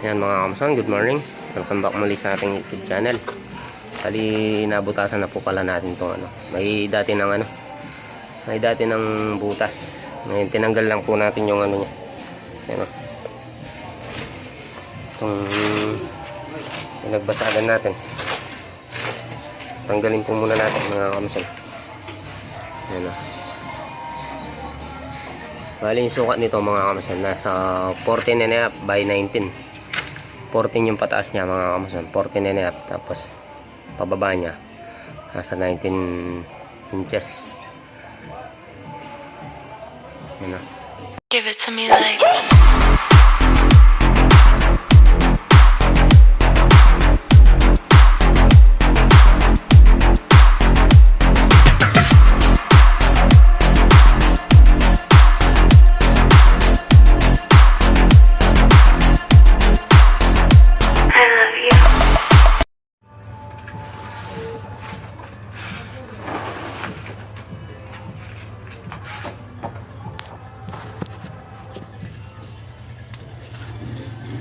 Yan mga kamson, good morning. Welcome back muli sa ating YouTube channel. Kali nabutasan na po pala natin itong ano. May dati ng ano. May dati ng butas. Ngayon tinanggal lang po natin yung ano niya. Yan o. Itong pinagbasagan natin. Tanggalin po muna natin mga kamson. Yan o. Bali yung sukat nito mga kamasan nasa 14 and a half by 19. 14 yung pataas niya mga kamasan. 14 and a half tapos pababa niya nasa 19 inches. Give it to me like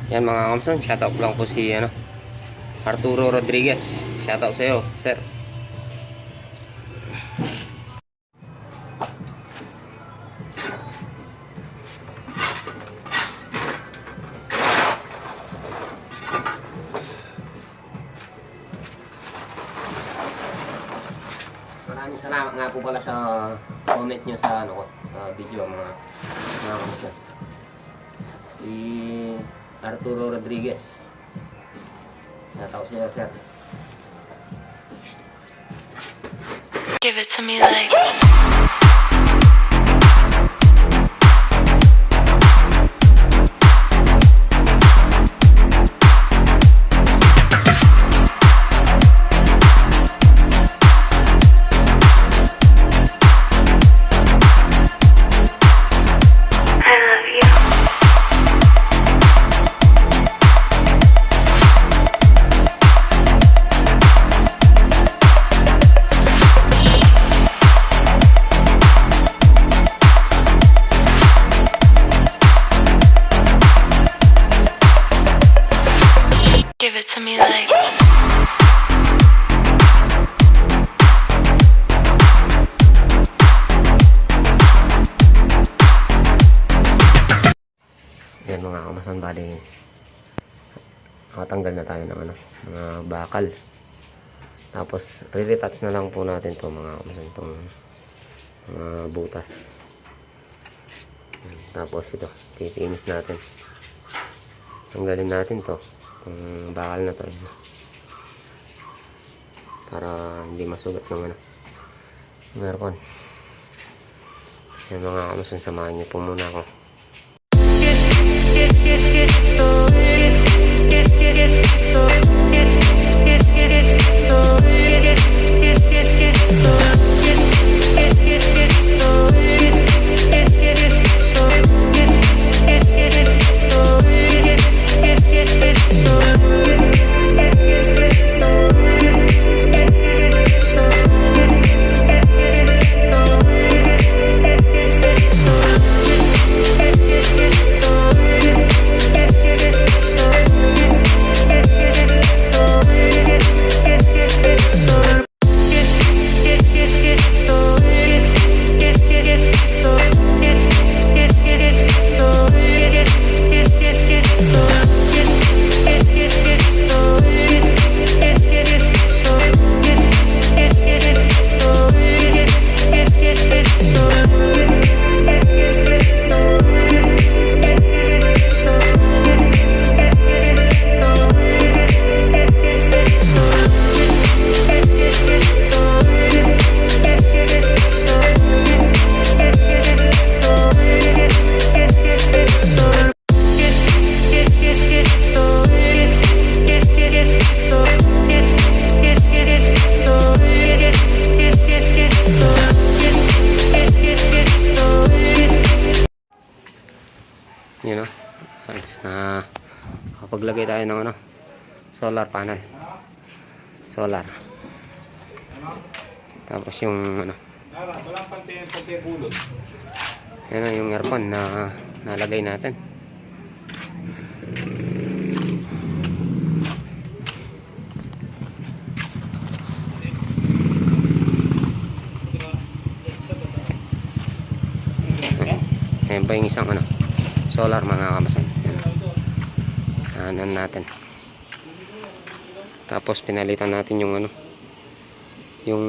Yan mga kamasan, shoutout lang po si ano Arturo Rodriguez. Shoutout sa iyo, sir. Maraming salamat nga po pala sa comment nyo sa ano ko, sa video mga mga kamasan. Si Arturo Rodriguez. Shoutout sa iyo, sir. Give it to me like to me like Yan mga kamasan, bali nakatanggal na tayo ng ano, mga bakal. Tapos, re-retouch na lang po natin to mga kamasan, itong mga butas. Tapos ito, titinis natin. Tanggalin natin to, itong bakal na to. Yan. Para hindi masugat ng ano, ng aircon. Yan mga kamasan, samahan niyo po muna ako. nyo no at least na. Kapaglagay tayo ng ano solar panel. Solar. Tapos yung ano. Yan na yung aircon na nalagay natin. Ayan. Pa yung isang ano? Solar mga kamasan. Anan natin. Tapos pinalitan natin yung ano, yung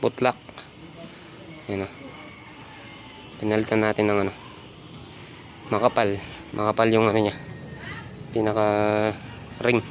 putlak. Ayan o. Pinalitan natin ng ano, makapal. Makapal yung ano niya. Pinaka ring.